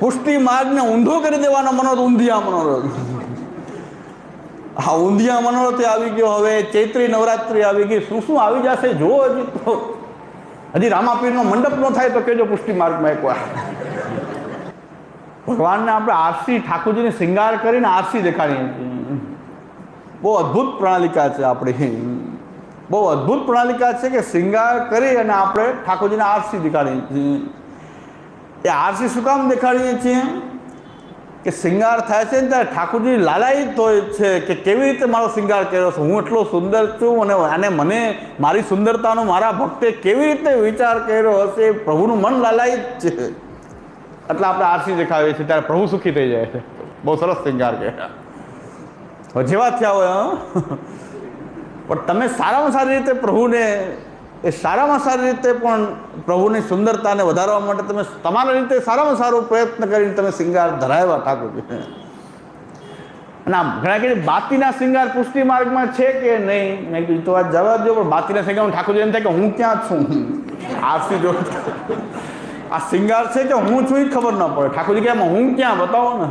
પુષ્ટિ માર્ગને ઊંધો કરી દેવાનો મનોરથ ઊંધિયા મનોરથ. હા ઊંધિયા મનોરથ આવી ગયો. હવે ચૈત્રી નવરાત્રિ આવી ગઈ. શું શું આવી જશે? જો હજી. તો હજી રામાપીરનો મંડપ ન થાય તો કેજો પુષ્ટિ માર્ગમાં એકવાર. ભગવાનને આપણે આરસી ઠાકોરજીને શૃંગાર કરીને આરસી દેખાડીએ બહુ અદ્ભુત પ્રણાલિકા છે આપણી. બહુ અદ્ભુત પ્રણાલિકા છે કે શૃંગાર કરી અને આપણે ઠાકોરજીને આરસી દેખાડીએ છીએ. એ આરસી શું કામ દેખાડીએ છીએ? કે શૃંગાર થાય છે ને ત્યારે ઠાકોરજી લાલાયિત હોય છે કે કેવી રીતે મારો શૃંગાર કર્યો છે? હું એટલો સુંદર છું અને અને મને મારી સુંદરતાનો મારા ભક્તે કેવી રીતે વિચાર કર્યો હશે? પ્રભુનું મન લાલાયિત છે. એટલે આપણે આરસી દેખાડીએ છીએ ત્યારે પ્રભુ સુખી થઈ જાય છે. બહુ સરસ શૃંગાર કર્યા જેવા થયા હોય. પણ તમે સારામાં સારી રીતે પ્રભુને એ સારામાં સારી રીતે પણ પ્રભુની સુંદરતાને વધારવા માટે તમે તમારા રીતે સારામાં સારો પ્રયત્ન કરીને તમે શિંગાર ધરાવ્યા ઠાકોરજી. અને આમ ઘણા કે બાતીના શિંગાર પુષ્ટિ માર્ગમાં છે કે નહીં? મેં કીધું તો આ જવા દો પણ બાતીના શૃંગાર ઠાકોરજી એમ થાય કે હું ક્યાં છું? આરસી જો આ શિંગાર છે કે હું છું એ ખબર ન પડે. ઠાકોરજી કે હું ક્યાં? બતાવો ને.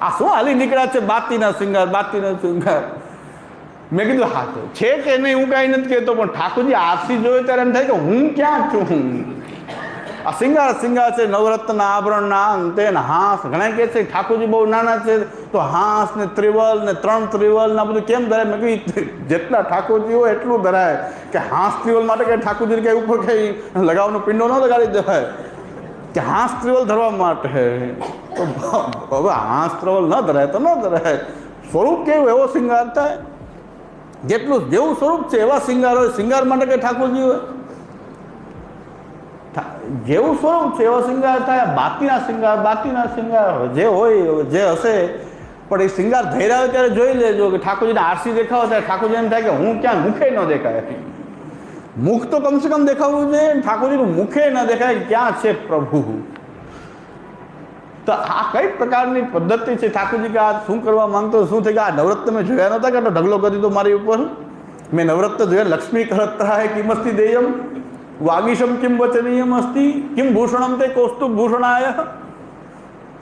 આ શું હાલી નીકળ્યા છે બાતીના શિંગાર, બાતીના શૃંગાર? મેં કીધું, હા, તો છે કે નહીં? હું કાંઈ નથી કહેતો, પણ ઠાકોરજી, આરસી જોયો ત્યારે એમ થાય કે હું ક્યાં છું? આ શિંગાર શિંગાર છે, નવરત્નના આભરણના અંતે ને હાંસ ઘણા કહે છે, ઠાકોરજી બહુ નાના છે, તો હાંસ ને ત્રિવલ ને ત્રણ ત્રિવલ ને બધું કેમ ધરાય? મેં કીધું જેટલા ઠાકોરજી હોય એટલું ધરાય કે હાંસ ત્રિવલ માટે કંઈ ઠાકોરજી કંઈ ઉપર કંઈ લગાવનો પિંડો ન લગાડી દેવાય. કે હાંસ ત્રિવલ ધરવા માટે? તો હવે હાંસ ત્રિવલ ન ધરાય તો ન ધરાય. સ્વરૂપ કેવું? એવો શિંગાર થાય. જેટલું જેવું સ્વરૂપ છે એવા શિંગાર હોય શિંગાર માટે કઈ ઠાકોરજી હોય? જેવું સ્વરૂપ છે એવો શિંગાર થાય, બાકીના શિંગાર બાકીના શિંગાર જે હોય, જે હશે, પણ એ શિંગાર ધૈર્યા હોય ત્યારે જોઈ લેજો કે ઠાકોરજીને આરસી દેખાવો ત્યારે ઠાકોરજી એમ થાય કે હું ક્યાં મુખે ન દેખાય. મુખ તો કમસે કમ દેખાવું જોઈએ ઠાકોરજીનું મુખે ન દેખાય, ક્યાં છે પ્રભુ? તો આ કઈ પ્રકારની પદ્ધતિ છે? ઠાકોરજી કે આ શું કરવા માંગતો શું થઈ કે આ નવરત મેં જોયા નહોતા કે ઢગલો કરી દીધો મારી ઉપર? મેં નવરત્ન જોયા. લક્ષ્મી કરત્રાય કિમસ્તી દેયમ. વાગીશમ કિમ વચનીયમ અસ્તિ. કિમ ભૂષણમ તે કૌસ્તુભ ભૂષણાય.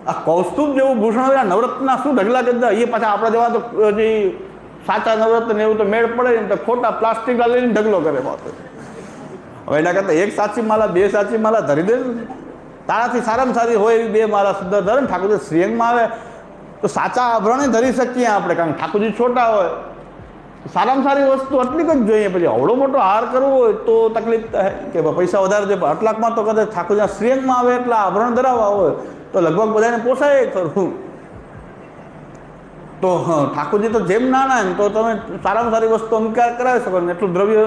આ કૌસ્તુભ જેવું ભૂષણ નવરત્નના શું ઢગલા કરતા એ પાછા આપણા જેવા તો જે સાચા નવરત્ન એવું તો મેળ પડે ને તો ખોટા પ્લાસ્ટિકના લઈને ઢગલો કરે પાછો હવે એના કરતાં એક સાચી માલા, બે સાચી માલા ધરી દે. તારાથી સારામાં સારી હોય એવી બે મારા સુંદર ધરે ઠાકોરજી શ્રીયંગમાં આવે. તો સાચા આભરણે ધરી શકીએ આપણે, કારણ કે ઠાકોરજી છોટા હોય. સારામાં સારી વસ્તુ આટલી જ જોઈએ. પછી અવડો મોટો હાર કરવો હોય તો તકલીફ કે પૈસા વધારે છે આઠ આટલાકમાં તો કદાચ ઠાકોરજી શ્રીયંગમાં આવે એટલા આભરણ ધરાવવા હોય. તો લગભગ બધાને પોસાય ખરું. તો ઠાકોરજી તો જેમ નાના ને તો તમે સારામાં સારી વસ્તુ અંકાર કરાવી શકો ને એટલું દ્રવ્ય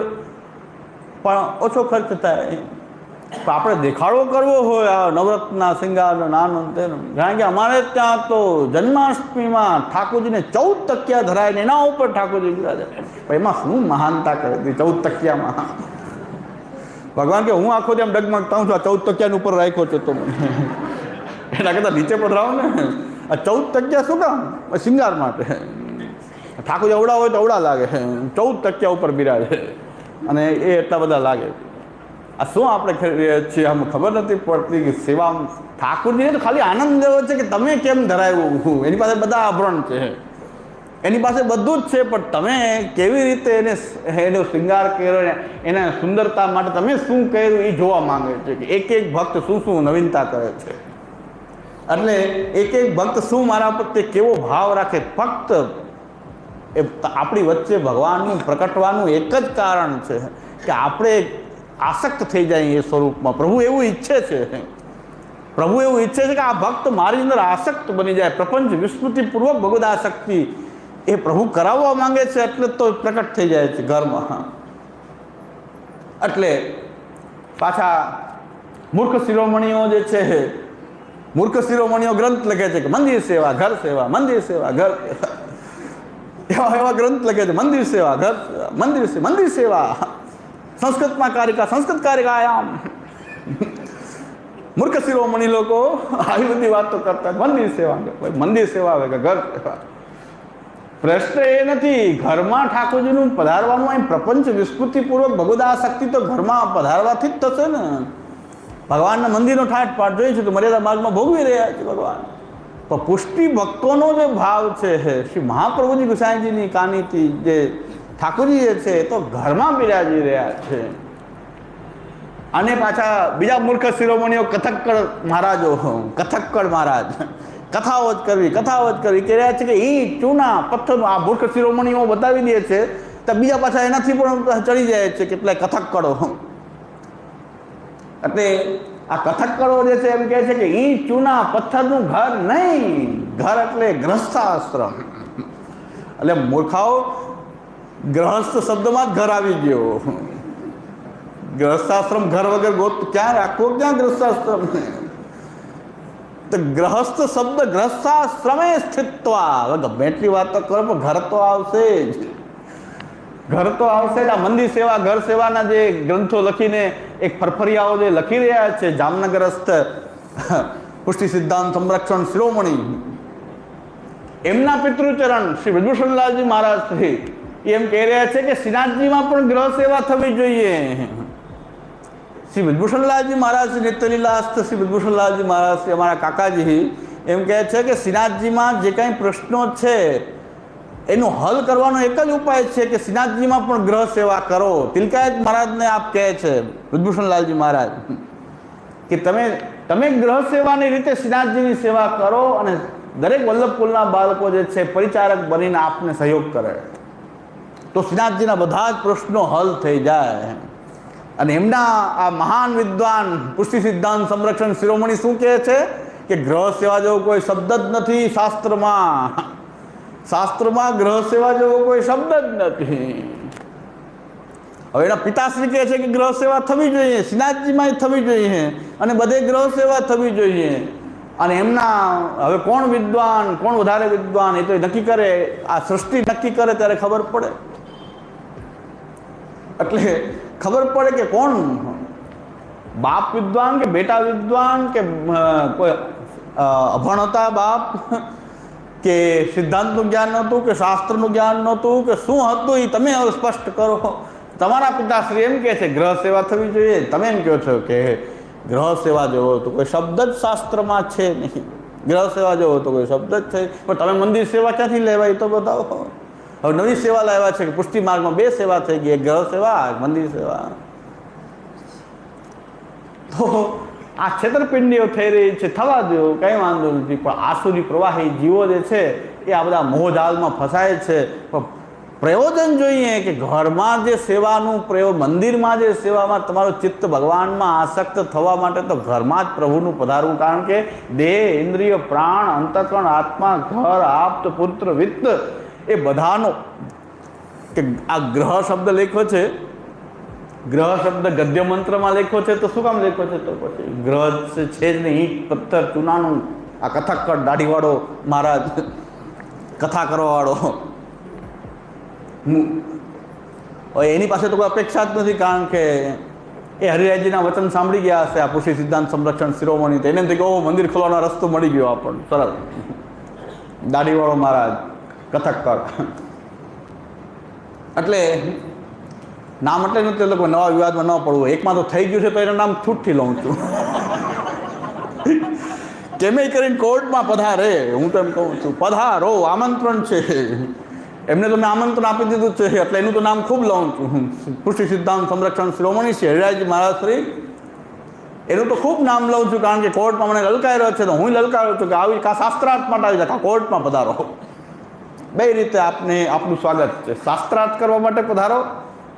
પણ ઓછો ખર્ચ થાય. આપણે દેખાડો કરવો હોય આ નવરત્નના શિંગાર નાનો તેનો. કારણ કે અમારે ત્યાં તો જન્માષ્ટમીમાં ઠાકોરજીને ચૌદ તકિયા ધરાય ને એના ઉપર ઠાકોરજી બિરાજે એમાં શું મહાનતા કરે હતી ચૌદ તકિયામાં. ભગવાન કે હું આખો જેમ ડગમગતા હું છું, આ ચૌદ તકિયાની ઉપર રાખ્યો છે તો મને. એના કરતાં નીચે પણ રાવ ને. આ ચૌદ તકિયા શું કામ? શિંગાર માટે. ઠાકોરજી અવડા હોય તો અવડા લાગે. ચૌદ તકિયા ઉપર બિરાજે. અને એ એટલા બધા લાગે. આ શું આપણે છીએ આમ ખબર નથી પડતી કે સેવા ઠાકુરજીને તો ખાલી આનંદ એવો છે કે તમે કેમ ધરાવ્યું? એની પાસે બધા આભરણ છે. એની પાસે બધું જ છે, પણ તમે કેવી રીતે એને એનો શૃંગાર કર્યો ને એના સુંદરતા માટે તમે શું કર્યું એ જોવા માંગે છે કે એક એક ભક્ત શું શું નવીનતા કરે છે? એટલે એક એક ભક્ત શું મારા પ્રત્યે કેવો ભાવ રાખે? ફક્ત એ આપણી વચ્ચે ભગવાનનું પ્રકટવાનું એક જ કારણ છે કે આપણે આસક્ત થઈ જાય એ સ્વરૂપમાં. પ્રભુ એવું ઈચ્છે છે. પ્રભુ એવું ઈચ્છે છે કે આ ભક્ત મારી અંદર આસક્ત બની જાય. પ્રપંચ વિસ્મૃતિપૂર્વક ભગવદ આસક્તિ એ પ્રભુ કરાવવા માંગે છે એટલે તો પ્રકટ થઈ જાય છે ઘરમાં. એટલે પાછા મૂર્ખ શિરોમણીઓ જે છે, મૂર્ખ શિરોમણીઓ ગ્રંથ લખે છે કે મંદિર સેવા, ઘર સેવા, મંદિર સેવા, ઘર એવા એવા ગ્રંથ લખે છે, મંદિર સેવા, ઘર મંદિર મંદિર સેવા. સંસ્કૃતમાં કારિકા સંસ્કૃત કારિકાયામ મૂર્ખ શિરોમણી લોકો આવી બધી વાતો કરતા મંદિર સેવા ભાઈ મંદિર સેવા આવે કે ઘર પ્રશ્ન એ નથી ઘરમાં ઠાકોરજીનું પધારવાનું અહીં પ્રપંચ વિસ્મૃતિપૂર્વક ભગવદા શક્તિ તો ઘરમાં પધારવાથી જ થશે ને ભગવાનના મંદિરનો ઠાઠ પાઠ જોઈએ છે કે મર્યાદા માર્ગમાં ભોગવી રહ્યા છે ભગવાન પણ પુષ્ટિ ભક્તોનો જે ભાવ છે શ્રી મહાપ્રભુજી ગુસાઈજીની કાનીથી જે ઠાકોરજી જે છે એ તો ઘરમાં બિરાજી રહ્યા છે. અને પાછા બીજા મૂર્ખ શિરોમણીઓ કથક્કડ મહારાજો કથક્કડ મહારાજ, કથાઓ જ કરવી, કથાઓ જ કરવી. કે રહ્યા છે કે એ ચૂના પથ્થરનું આ મૂર્ખ શિરોમણીઓ બતાવી દે છે, તો બીજા પાછા એનાથી પણ ચડી જાય છે કેટલાય કથક્કડો એટલે આ કથક્કડો જે છે એમ કહે છે કે ઈ ચૂના પથ્થરનું ઘર નહીં, ઘર એટલે ગ્રસ્થાશ્રમ. એટલે મૂર્ખાઓ ગ્રહસ્થ શબ્દમાં જ ઘર આવી ગયો. ગ્રહસ્થાશ્રમ ઘર વગર ગોત ક્યાં રાખવો? ક્યાં ગ્રહસ્થાશ્રમ? તો ગ્રહસ્થ શબ્દ ગ્રહસ્થાશ્રમે સ્થિત્વા. ગમે એટલી વાત તો કરો, પણ ઘર તો આવશે જ. ઘર તો આવશે જ. આ મંદિર સેવા, ઘર સેવાના જે ગ્રંથો લખીને એક ફરફરિયાઓ જે લખી રહ્યા છે, જામનગરસ્થ પુષ્ટિ સિદ્ધાંત સંરક્ષણ શિરોમણી. એમના પિતૃચરણ શ્રી વિભૂષણલાલજી મહારાજ શ્રી એમ કહી રહ્યા છે કે શ્રીનાથજીમાં પણ ગ્રહ સેવા થવી જોઈએ. શ્રી વિભૂષણલાલજી મહારાજ નિત્યલીલાસ્ત શ્રી વિભૂષણલાલજી મહારાજ અમારા કાકાજી એમ કહે છે કે શ્રીનાથજીમાં જે કાંઈ પ્રશ્નો છે, એનું હલ કરવાનો એક જ ઉપાય છે કે શ્રીનાથજીમાં પણ ગ્રહ સેવા કરો. તિલકાયત મહારાજને આપ કહે છે વિભૂષણલાલજી મહારાજ, કે તમે તમે ગ્રહ સેવાની રીતે શ્રીનાથજીની સેવા કરો અને દરેક વલ્લભકુલના બાળકો જે છે, પરિચારક બનીને આપને સહયોગ કરે. તો શ્રીનાથજીના બધા જ પ્રશ્નો હલ થઈ જાય. અને એમના આ મહાન વિદ્વાન પુષ્ટિ સિદ્ધાંત સંરક્ષણ શિરોમણી શું કહે છે? કે ગ્રહ સેવા જેવો કોઈ શબ્દ જ નથી શાસ્ત્રમાં. શાસ્ત્રમાં ગ્રહ સેવા જેવો કોઈ શબ્દ જ નથી. હવે એના પિતાશ્રી કહે છે કે ગ્રહ સેવા થવી જોઈએ. શ્રીનાથજીમાં થવી જોઈએ. અને બધે ગ્રહ સેવા થવી જોઈએ. અને એમના હવે કોણ વિદ્વાન, કોણ વધારે વિદ્વાન એ તો નક્કી કરે. આ સૃષ્ટિ નક્કી કરે ત્યારે ખબર પડે. એટલે ખબર પડે કે કોણ બાપ વિદ્વાન કે બેટા વિદ્વાન કે કોઈ અભણ હતા બાપ કે સિદ્ધાંતનું જ્ઞાન નહોતું કે શાસ્ત્રનું જ્ઞાન નહોતું કે શું હતું એ તમે હવે સ્પષ્ટ કરો. તમારા પિતાશ્રી એમ કહે છે, ગ્રહ સેવા થવી જોઈએ. તમે એમ કહો છો કે, ગ્રહ સેવા જેવો તો કોઈ શબ્દ જ શાસ્ત્રમાં છે નહીં. ગ્રહ સેવા જેવો તો કોઈ શબ્દ જ છે પણ તમે મંદિર સેવા ક્યાંથી લેવાય તો બતાવો. હવે નવી સેવા લાવ્યા છે કે પુષ્ટિ માર્ગમાં બે સેવા થઈ ગઈ, એક ગ્રહ સેવા મંદિર સેવા. તો આ છેતરપિંડીઓ થઈ રહી છે, થવા દો, કંઈ વાંધો નથી, પણ આસુરી પ્રવાહી જીવો જે છે, એ આ બધા મોહજાલમાં ફસાય છે. પણ પ્રયોજન જોઈએ કે ઘરમાં જે સેવાનું પ્રયોગ, મંદિરમાં જે સેવામાં તમારું ચિત્ત ભગવાનમાં આસક્ત થવા માટે તો ઘરમાં જ પ્રભુનું પધારવું, કારણ કે દેહ, ઇન્દ્રિય, પ્રાણ, અંતકરણ, આત્મા, ઘર, આપ્ત, પુત્ર, વિત્ત એ બધાનો કે આ ગ્રહ શબ્દ લેખ્યો છે, ગ્રહ શબ્દ ગદ્ય મંત્રમાં લેખ્યો છે, તો શું કામ લેખ્યો છે? તો પછી ગ્રહ છે જ નહીં, ઈંટ, પથ્થર, ચૂનાનું, આ કથક્કડ દાઢીવાળો, મહારાજ કથા કરવાવાળો એની પાસે તો કોઈ અપેક્ષા જ નથી, કારણ કે એ હરિરાયજીના વચન સાંભળી ગયા હશે, આ પુષ્ટિ સિદ્ધાંત સંરક્ષણ શિરોમણી, તો એને થઈ ગયો મંદિર ખોલવાનો રસ્તો મળી ગયો આપણને. સરસ. દાઢીવાળો મહારાજ. કથક્કડ એટલે નામ એટલે નથી કોઈ નવા વિવાદમાં ન પડવું. એકમાં તો થઈ ગયું છે તો એનું નામ છૂટથી લઉં છું. કેમે કરીને કોર્ટમાં પધારે, હું તો એમ કહું છું, પધારો, આમંત્રણ છે. એમને તો મેં આમંત્રણ આપી દીધું છે, એટલે એનું તો નામ ખૂબ લઉં છું. પુષ્ટિ સિદ્ધાંત સંરક્ષણ શિરોમણી છે, હરિરાજ મહારાજ શ્રી. એનું તો ખૂબ નામ લઉં છું, કારણ કે કોર્ટમાં મને લલકાઈ રહ્યો છે, તો હું લલકાયો છું કે આવી કા શાસ્ત્રાર્થ માટે આવી જાય કોર્ટમાં પધારો. બે રીતે આપને આપનું સ્વાગત છે. શાસ્ત્રાર્થ કરવા માટે પધારો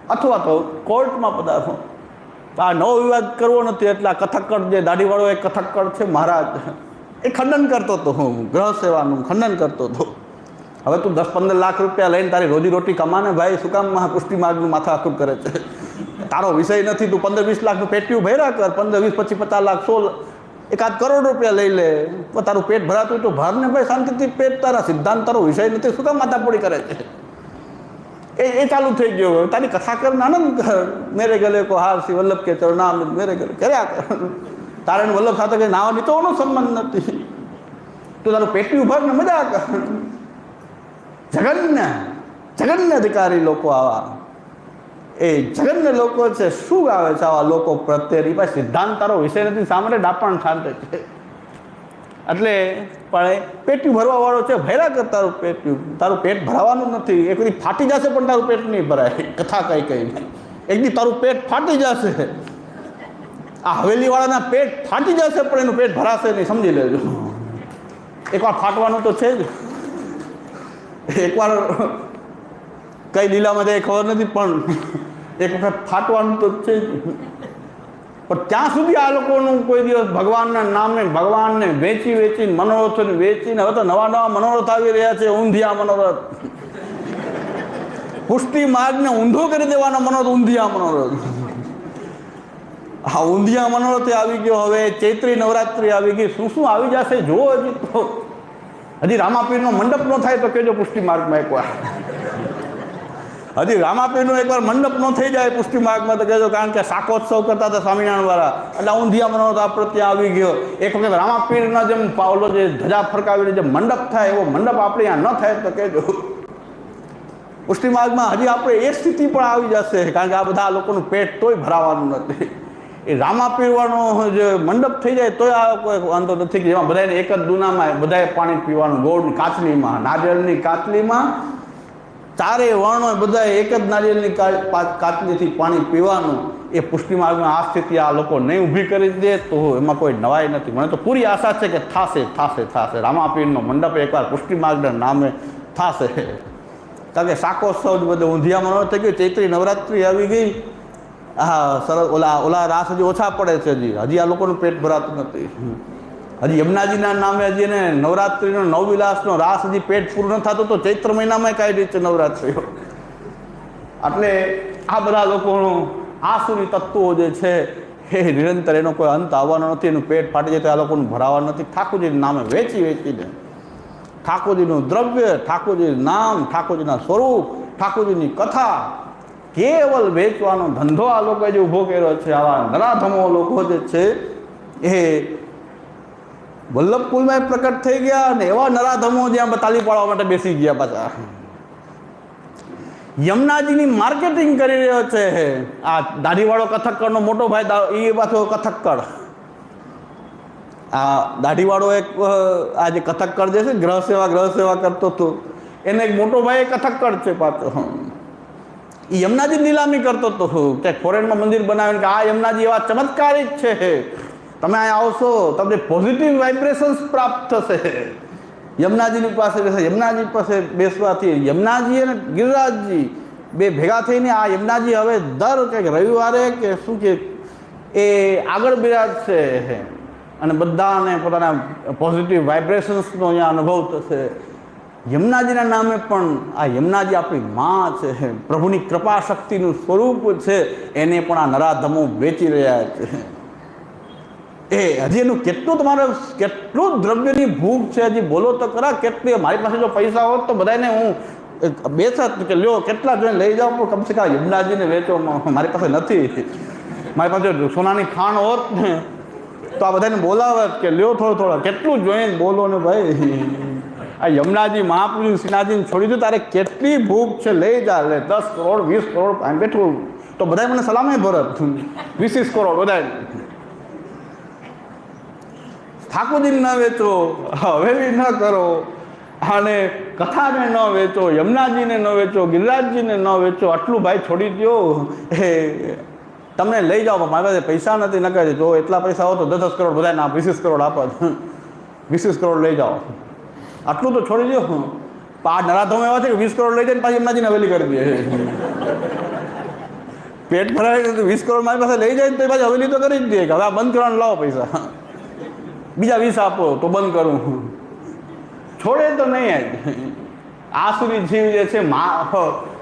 અથવા તો કોર્ટમાં પધારો. આ નવો વિવાદ કરવો નથી એટલે આ કથક્કડ જે દાઢીવાળો એ કથક્કડ છે મહારાજ, એ ખંડન કરતો હતો હું, ગ્રહ સેવાનું ખંડન કરતો હતો. હવે તું દસ પંદર લાખ રૂપિયા લઈને તારી રોજી રોટી કમાને ભાઈ, શું કામ પુષ્ટિ માર્ગનું માથા આખું કરે છે? તારો વિષય નથી, તું પંદર વીસ લાખનું પેટ્યું ભર્યા કર, પંદર વીસ પછી પચાસ લાખ સો એકાદ કરોડ રૂપિયા લઈ લે તારું પેટ ભરાતું હોય તો ભારને ભાઈ, શાંતિથી પેટ તારા સિદ્ધાંત, તારો વિષય નથી, શું કામ માથાપોડી કરે છે? એ એ ચાલુ થઈ ગયો હવે. તારી કથા કર આનંદ મેરે ગલે કો હાર સી વલ્લભ કે ચરણામ મેરે ગલે. કર્યા કર. તારે વલ્લભ સાથે કંઈ નાવા નીતોનો સંબંધ નથી. તું તારું પેટની ઊભા ને મજા કર. જગન્ય જગન્ય અધિકારી લોકો આવા. એ જગન્ય લોકો છે, શું ગાવે છે આવા લોકો પ્રત્યે? એ પાસે સિદ્ધાંત તારો વિષય નથી સામે ડાપણ શાંત છે. એટલે પણ પેટ્યું ભરવા વાળો છે ભૈરા કર તારું પેટ્યું તારું પેટ ભરાવાનું નથી. એક દી ફાટી જશે પણ તારું પેટ નહીં ભરાય. કથા કઈ કઈ નહીં. એક દી તારું પેટ ફાટી જશે. આ હવેલી વાળાના પેટ ફાટી જશે પણ એનું પેટ ભરાશે નહીં. સમજી લેજો. એકવાર ફાટવાનું તો છે જ. એકવાર કઈ લીલામાં જાય ખબર નથી, પણ એક વખત ફાટવાનું તો છે પણ ત્યાં સુધી આ લોકોનું કોઈ દિવસ ભગવાનના નામે ભગવાનને વેચી વેચીને મનોરથોને વેચીને હવે તો નવા નવા મનોરથ આવી રહ્યા છે, ઊંધિયા મનોરથ. પુષ્ટિ માર્ગને ઊંધો કરી દેવાનો મનોરથ, ઊંધિયા મનોરથ. હા ઊંધિયા મનોરથે આવી ગયો, હવે ચૈત્રી નવરાત્રિ આવી ગઈ. શું શું આવી જશે? જો હજી તો. હજી રામાપીરનો મંડપ ન થાય તો કેજો પુષ્ટિ માર્ગમાં એકવાર. હજી રામાપીરનો એકવાર મંડપ ન થઈ જાય પુષ્ટિ માર્ગમાં તો કહેજો, કારણ કે શાકોત્સવ કરતા હતા સ્વામિનારાયણ વાળા એટલે ઊંધિયા મનોરથ પ્રત્યે આવી ગયો. એક વખત રામાપીરના જેમ પાવલો જે ધજા ફરકાવીને જે મંડપ થાય, એવો મંડપ આપણે અહીંયા ન થાય તો કહેજો. પુષ્ટિ માર્ગમાં હજી આપણે એ સ્થિતિ પણ આવી જશે, કારણ કે આ બધા લોકોનું પેટ તોય ભરાવાનું નથી. એ રામા પીવાનો જે મંડપ થઈ જાય તોય આ કોઈ વાંધો નથી કે જેમાં બધાને એક જ દુનામાં બધાએ પાણી પીવાનું, ગોળની કાચલીમાં નારિયેળની કાચલીમાં ચારે વર્ણો બધા એક જ નારિયેળની કાતલીથી પાણી પીવાનું, એ પુષ્ટિ માર્ગમાં આ સ્થિતિ આ લોકો નહીં ઊભી કરી દે તો એમાં કોઈ નવાઈ નથી. મને તો પૂરી આશા છે કે થાશે થાશે થાશે. રામાપીરનો મંડપ એકવાર પુષ્ટિ માર્ગના નામે થાશે. કારણ કે શાકોત્સવ બધે ઊંધિયામાં ન થઈ ગયું, ચૈત્રી નવરાત્રિ આવી ગઈ. હા સરસ, ઓલા ઓલા રાસ હજી ઓછા પડે છે હજી. હજી આ લોકોનું પેટ ભરાતું નથી. હજી યમુનાજીના નામે હજી એને નવરાત્રિનો નવવિલાસનો રાસ હજી પેટ પૂરું ન થતું તો ચૈત્ર મહિનામાં કાઢી છે નવરાત્રિઓ એટલે આ બધા લોકોનું આસુરી તત્વો જે છે, એ નિરંતર એનો કોઈ અંત આવવાનો નથી, એનું પેટ ફાટી જાય તો આ લોકોનું ભરાવાનું નથી. ઠાકોરજીના નામે વેચી વેચીને ઠાકોરજીનું દ્રવ્ય ઠાકોરજીનું નામ, ઠાકોરજીના સ્વરૂપ, ઠાકોરજીની કથા, કેવલ વેચવાનો ધંધો આ લોકોએ જે ઊભો કર્યો છે, આવા નરાધમો લોકો જે છે, એ વલ્લભકુલમાં પ્રકટ થઈ ગયા અને એવા નરાધમો જ્યાં તાલી પાડવા માટે બેસી ગયા પાછા. યમુનાજીની માર્કેટિંગ કરી રહ્યો છે. આ દાઢીવાળો કથક્કરનો મોટો ભાઈ એ પાછો કથક્કર. આ દાઢીવાળો એક આ જે કથક્કર જે છે, ગ્રહ સેવા ગ્રહ સેવા કરતો હતો. એને એક મોટો ભાઈ એ કથક્કર છે પાછો. એ યમુનાજી નીલામી કરતો હતો. કે ફોરેનમાં મંદિર બનાવીને કે આ યમુનાજી એવા જ છે. તમે અહીંયા આવશો, તમને પોઝિટિવ વાઇબ્રેશન્સ પ્રાપ્ત થશે. યમુનાજીની પાસે બેસે, યમુનાજી પાસે બેસવાથી યમુનાજી અને ગિરિરાજજી બે ભેગા થઈને આ યમુનાજી હવે દર કંઈક રવિવારે કે શું કે એ આગળ બિરાજશે અને બધાને પોતાના પોઝિટિવ વાઇબ્રેશન્સનો અહીંયા અનુભવ થશે. યમુનાજીના નામે પણ આ યમુનાજી આપણી માં છે પ્રભુની કૃપા શક્તિનું સ્વરૂપ છે. એને પણ આ નરાધમો વેચી રહ્યા છે. એ, હજી એનું કેટલું તમારે, કેટલું દ્રવ્યની ભૂખ છે, હજી બોલો તો ખરા, કેટલી, મારી પાસે જો પૈસા હોત તો બધાને હું બેસત કે લ્યો, કેટલા જોઈને લઈ જાઓ પણ કમસે કમ યમુનાજીને વેચો મારી પાસે નથી. મારી પાસે સોનાની ખાણ હોત ને, તો આ બધાને બોલાવત કે લ્યો થોડો થોડો, કેટલું જોઈને બોલો ને ભાઈ. આ યમુનાજી મહાપુરુષ સિનાજીને છોડી દો, તારે કેટલી ભૂખ છે, લઈ જા, લે, દસ કરોડ, વીસ કરોડ બેઠું. તો બધાય મને સલામે ભરત વીસ વીસ કરોડ, બધાય. ઠાકોરજીને ન વેચો હવેલી ન કરો. અને કથાને ન વેચો, યમુનાજીને ન વેચો, ગિરિરાજજીને ન વેચો, આટલું ભાઈ છોડી દો એ, તમને લઈ જાઓ મારી પાસે પૈસા નથી ન કહે જો એટલા પૈસા હો તો દસ દસ કરોડ બધાને આપ વીસ કરોડ આપો. વીસ કરોડ લઈ જાઓ. આટલું તો છોડી દો આ નરાધમ એવા છે કે વીસ કરોડ લઈ જાય ને પાછી યમુનાજીને હવેલી કરી દે. પેટ ભરાય વીસ કરોડ મારી પાસે લઈ જાય ને તો પાછી હવેલી તો કરી જ દે હવે આ બંધ કરવાનું લાવો પૈસા. બીજા વીસ આપો, તો બંધ કરું. છોડે તો નહીં આસુરી જીવ જે છે, મા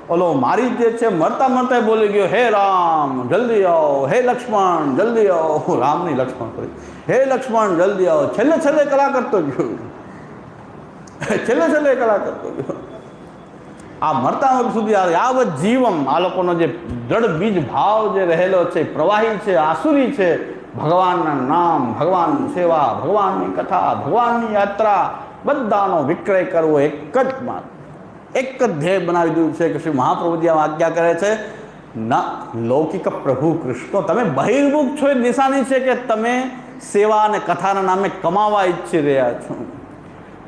ઓલો મારી જે છે, મરતા મરતા બોલી ગયો, હે રામ, જલ્દી આવો. હે લક્ષ્મણ, જલ્દી આવો. રામ નહીં, લક્ષ્મણ કરી હે લક્ષ્મણ, જલ્દી આવો. છેલ્લે છેલ્લે કલા કરતો ગયો. છેલ્લે છેલ્લે કલા કરતો ગયો. આ મરતા વખત સુધી યાવત જીવમ, આ લોકોનો જે દ્રઢ બીજ ભાવ જે રહેલો છે, પ્રવાહી છે, આસુરી છે ભગવાનના નામ, ભગવાનની સેવા, ભગવાનની કથા, ભગવાનની યાત્રા, બધાનો વિક્રય કરવો એક જ માર્ગ. એક જ ધ્યેય બનાવી દીધું છે કે શ્રી મહાપ્રભુજી આમ આજ્ઞા કરે છે, ના, લૌકિક પ્રભુ કૃષ્ણ, તમે બહિર્મુખ છો એ નિશાની છે કે તમે સેવા અને કથાના નામે કમાવા ઈચ્છી રહ્યા છો?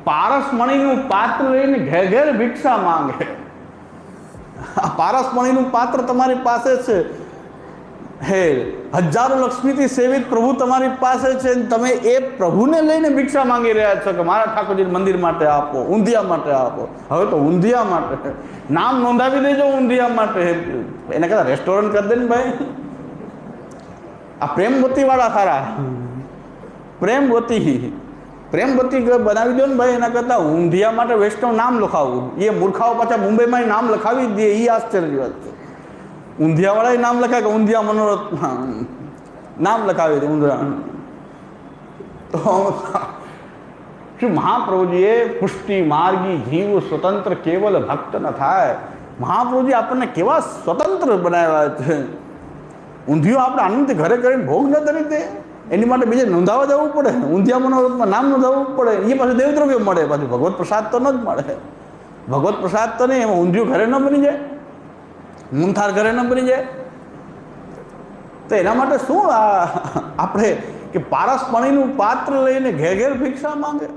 પારસમણીનું પાત્ર લઈને ઘેર ઘેર ભિક્ષા માંગે. આ પારસમણીનું પાત્ર તમારી પાસે છે. હે, હજારો લક્ષ્મીથી સેવિત પ્રભુ તમારી પાસે છે અને તમે એ પ્રભુને લઈને ભિક્ષા માંગી રહ્યા છો કે મારા ઠાકોરજી મંદિર માટે આપો, ઊંધિયા માટે આપો. હવે તો ઊંધિયા માટે. નામ નોંધાવી દેજો ઊંધિયા માટે. એને કદાચ રેસ્ટોરન્ટ કરી દે ને ભાઈ. આ પ્રેમવતીવાળા સારા. પ્રેમવતી પ્રેમવતી બનાવી દો ને ભાઈ, એના કરતાં ઊંધિયા માટે વૈષ્ણવ નામ લખાવવું એ મૂર્ખાઓ પાછા મુંબઈમાં નામ લખાવી દે એ આશ્ચર્ય વાત છે. ઊંધિયાવાળાએ નામ લખાય કે ઊંધિયા મનોરથ? નામ લખાવ્યું હતું ઊંધિયા. તો શ્રી મહાપ્રભુજીએ પુષ્ટિ, માર્ગી, જીવ, સ્વતંત્ર, કેવલ, ભક્ત ન થાય. મહાપ્રભુજી આપણને કેવા સ્વતંત્ર બનાવ્યા છે? ઊંધિયું આપણે આનંદથી ઘરે કરીને ભોગ ન કરી દે. એની માટે બીજે નોંધાવા જવું પડે. ઊંધિયા મનોરથમાં નામ નોંધાવવું પડે. એ પાછું દેવદ્રવ્ય મળે. પાછું ભગવત પ્રસાદ તો ન જ મળે. ભગવત પ્રસાદ તો નહીં, એમાં ઊંધિયું ઘરે ન બની જાય. મૂંથાર ઘરે ન બની જાય. તો એના માટે શું આપણે કે પારસપણીનું પાત્ર લઈને ઘેર ઘેર ભિક્ષા માંગે?